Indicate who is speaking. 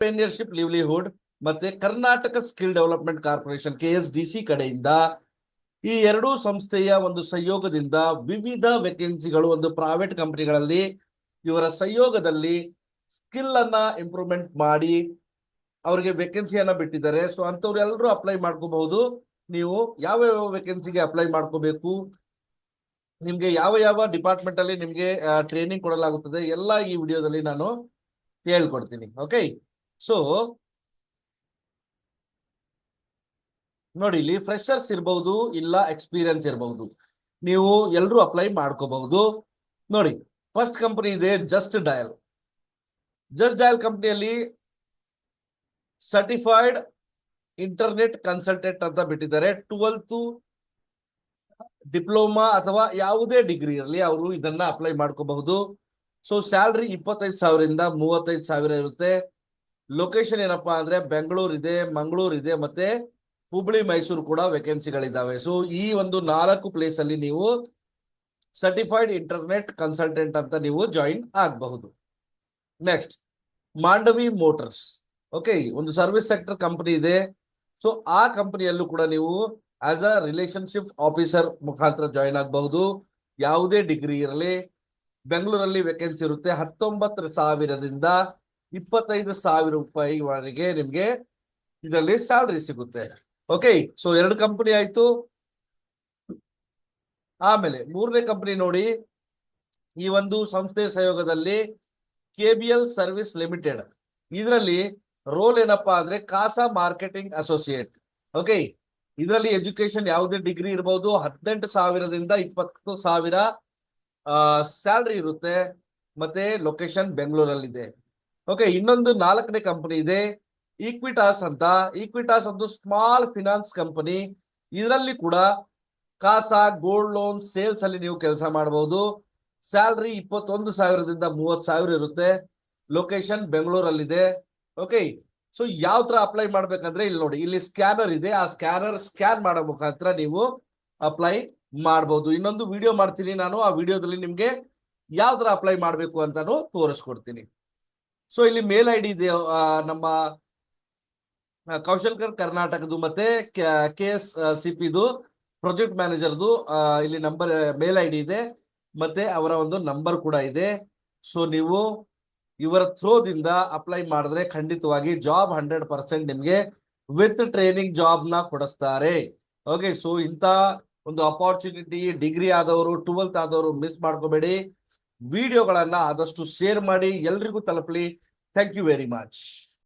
Speaker 1: Entrepreneurship livelihood ಮತ್ತೆ Karnataka skill development corporation K S D C ಕಡೆಯಿಂದ ಈ ಎರಡೂ ಸಂಸ್ಥೆಯ ಒಂದು ಸಹಯೋಗದಿಂದ ವಿವಿಧ ವೇಕೆನ್ಸಿಗಳು ಒಂದು ಪ್ರೈವೇಟ್ ಕಂಪನಿಗಳಲ್ಲಿ ಇವರ ಸಹಯೋಗದಲ್ಲಿ ಸ್ಕಿಲ್ ಅನ್ನ ಇಂಪ್ರೂವ್ಮೆಂಟ್ ಮಾಡಿ ಅವರಿಗೆ ವೇಕೆನ್ಸಿಯನ್ನ ಬಿಟ್ಟಿದ್ದಾರೆ. ಸೊ ಅಂತವ್ರು ಎಲ್ಲರೂ ಅಪ್ಲೈ ಮಾಡ್ಕೋಬಹುದು. ನೀವು ಯಾವ ಯಾವ ವೇಕೆನ್ಸಿಗೆ ಅಪ್ಲೈ ಮಾಡ್ಕೋಬೇಕು? ನಿಮ್ಗೆ ಯಾವ ಯಾವ ಡಿಪಾರ್ಟ್ಮೆಂಟ್ ಅಲ್ಲಿ ನಿಮ್ಗೆ ಟ್ರೈನಿಂಗ್ ಕೊಡಲಾಗುತ್ತದೆ? ಎಲ್ಲ ಈ ವಿಡಿಯೋದಲ್ಲಿ ನಾನು ಹೇಳ್ಕೊಡ್ತೀನಿ. ಓಕೆ ಸೊ ನೋಡಿ ಇಲ್ಲಿ ಫ್ರೆಶರ್ಸ್ ಇರಬಹುದು ಇಲ್ಲ ಎಕ್ಸ್ಪೀರಿಯನ್ಸ್ ಇರಬಹುದು ನೀವು ಎಲ್ಲರೂ ಅಪ್ಲೈ ಮಾಡ್ಕೋಬಹುದು. ನೋಡಿ ಫಸ್ಟ್ ಕಂಪನಿ ಇದೆ ಜಸ್ಟ್ ಡಯಲ್ ಜಸ್ಟ್ ಡಯಲ್ ಕಂಪನಿಯಲ್ಲಿ ಸರ್ಟಿಫೈಡ್ ಇಂಟರ್ನೆಟ್ ಕನ್ಸಲ್ಟೆಂಟ್ ಅಂತ ಬಿಟ್ಟಿದ್ದಾರೆ. ಟ್ವೆಲ್ತ್ ಡಿಪ್ಲೊಮಾ ಅಥವಾ ಯಾವುದೇ ಡಿಗ್ರಿ ಇರಲಿ ಅವರು ಇದನ್ನ ಅಪ್ಲೈ ಮಾಡ್ಕೋಬಹುದು. ಸೊ ಸ್ಯಾಲ್ರಿ ಇಪ್ಪತ್ತೈದು ಸಾವಿರದಿಂದ ಮೂವತ್ತೈದು ಸಾವಿರ ಇರುತ್ತೆ. ಲೊಕೇಶನ್ ಏನಪ್ಪಾ ಅಂದ್ರೆ ಬೆಂಗಳೂರು ಇದೆ ಮಂಗಳೂರು ಇದೆ, ಮತ್ತೆ ಹುಬ್ಳಿ ಮೈಸೂರು ಕೂಡ ವೇಕೆನ್ಸಿಗಳಿದ್ದಾವೆ ಸೊ ಈ ಒಂದು ನಾಲ್ಕು ಪ್ಲೇಸ್ ಅಲ್ಲಿ ನೀವು ಸರ್ಟಿಫೈಡ್ ಇಂಟರ್ನೆಟ್ ಕನ್ಸಲ್ಟೆಂಟ್ ಅಂತ ನೀವು ಜಾಯಿನ್ ಆಗಬಹುದು. ನೆಕ್ಸ್ಟ್ ಮಾಂಡವಿ ಮೋಟರ್ಸ್ ಓಕೆ ಒಂದು ಸರ್ವಿಸ್ ಸೆಕ್ಟರ್ ಕಂಪನಿ ಇದೆ. ಸೊ ಆ ಕಂಪನಿಯಲ್ಲೂ ಕೂಡ ನೀವು ಆಸ್ ಅ ರಿಲೇಶನ್ಶಿಪ್ ಆಫೀಸರ್ ಮುಖಾಂತರ ಜಾಯಿನ್ ಆಗಬಹುದು. ಯಾವುದೇ ಡಿಗ್ರಿ ಇರಲಿ ಬೆಂಗಳೂರಲ್ಲಿ ವೇಕೆನ್ಸಿ ಇರುತ್ತೆ. ಹತ್ತೊಂಬತ್ತು ಸಾವಿರದಿಂದ ಇಪ್ಪತ್ತೈದು ಸಾವಿರ ರೂಪಾಯಿವರೆಗೆ ನಿಮ್ಗೆ ಇದರಲ್ಲಿ ಸ್ಯಾಲ್ರಿ ಸಿಗುತ್ತೆ. ಓಕೆ ಸೊ ಎರಡು ಕಂಪನಿ ಆಯ್ತು. ಆಮೇಲೆ ಮೂರನೇ ಕಂಪನಿ ನೋಡಿ, ಈ ಒಂದು ಸಂಸ್ಥೆ ಸಹಯೋಗದಲ್ಲಿ K B L service limited ಇದರಲ್ಲಿ ರೋಲ್ ಏನಪ್ಪಾ ಅಂದ್ರೆ ಕಾಸಾ ಮಾರ್ಕೆಟಿಂಗ್ ಅಸೋಸಿಯೇಟ್ ಓಕೆ ಇದರಲ್ಲಿ ಎಜುಕೇಶನ್ ಯಾವುದೇ ಡಿಗ್ರಿ ಇರಬಹುದು ಹದಿನೆಂಟು ಸಾವಿರದಿಂದ ಇಪ್ಪತ್ತು ಸಾವಿರ ಸ್ಯಾಲ್ರಿ ಇರುತ್ತೆ. ಮತ್ತೆ ಲೊಕೇಶನ್ ಬೆಂಗಳೂರಲ್ಲಿದೆ ಓಕೆ ಇನ್ನೊಂದು ನಾಲ್ಕನೇ ಕಂಪನಿ ಇದೆ ಈಕ್ವಿಟಾಸ್ ಅಂತ. ಈಕ್ವಿಟಾಸ್ ಒಂದು ಸ್ಮಾಲ್ ಫಿನಾನ್ಸ್ ಕಂಪನಿ ಇದರಲ್ಲಿ ಕೂಡ ಕಾಸಾ ಗೋಲ್ಡ್ ಲೋನ್ ಸೇಲ್ಸ್ ಅಲ್ಲಿ ನೀವು ಕೆಲಸ ಮಾಡಬಹುದು ಸ್ಯಾಲ್ರಿ ಇಪ್ಪತ್ತೊಂದು ಸಾವಿರದಿಂದ ಮೂವತ್ ಸಾವಿರ ಇರುತ್ತೆ. ಲೊಕೇಶನ್ ಬೆಂಗಳೂರಲ್ಲಿದೆ. ಓಕೆ ಸೊ ಯಾವ ತರ ಅಪ್ಲೈ ಮಾಡ್ಬೇಕಂದ್ರೆ ಇಲ್ಲಿ ನೋಡಿ, ಇಲ್ಲಿ ಸ್ಕ್ಯಾನರ್ ಇದೆ. ಆ ಸ್ಕ್ಯಾನರ್ ಸ್ಕ್ಯಾನ್ ಮಾಡೋ ಮುಖಾಂತರ ನೀವು ಅಪ್ಲೈ ಮಾಡಬಹುದು ಇನ್ನೊಂದು ವಿಡಿಯೋ ಮಾಡ್ತೀನಿ ನಾನು. ಆ ವಿಡಿಯೋದಲ್ಲಿ ನಿಮ್ಗೆ ಯಾವ ತರ ಅಪ್ಲೈ ಮಾಡಬೇಕು ಅಂತಾನು ತೋರಿಸ್ಕೊಡ್ತೀನಿ. ಸೊ ಇಲ್ಲಿ ಮೇಲ್ ಐ ಇದೆ ನಮ್ಮ ಕೌಶಲ್ಕರ್ ಕರ್ನಾಟಕದ್ದು ಮತ್ತೆ ಕೆ ಎಸ್ ಸಿ ಪಿದು ಪ್ರಾಜೆಕ್ಟ್ ಮ್ಯಾನೇಜರ್ದು ಇಲ್ಲಿ ನಂಬರ್, ಮೇಲ್ ಐ ಇದೆ, ಮತ್ತೆ ಅವರ ಒಂದು ನಂಬರ್ ಕೂಡ ಇದೆ. ಸೊ ನೀವು ಇವರ ಥ್ರೋದಿಂದ ಅಪ್ಲೈ ಮಾಡಿದ್ರೆ ಖಂಡಿತವಾಗಿ ಜಾಬ್ ಹಂಡ್ರೆಡ್ ಪರ್ಸೆಂಟ್ ನಿಮ್ಗೆ ವಿತ್ ಟ್ರೈನಿಂಗ್ ಜಾಬ್ನ ಕೊಡಿಸ್ತಾರೆ. ಓಕೆ ಸೊ ಇಂತ ಒಂದು ಅಪಾರ್ಚುನಿಟಿ ಡಿಗ್ರಿ ಆದವರು ಟ್ವೆಲ್ತ್ ಆದವರು ಮಿಸ್ ಮಾಡ್ಕೋಬೇಡಿ. ವಿಡಿಯೋಗಳನ್ನ ಆದಷ್ಟು ಶೇರ್ ಮಾಡಿ ಎಲ್ರಿಗೂ ತಲುಪಲಿ. Thank you very much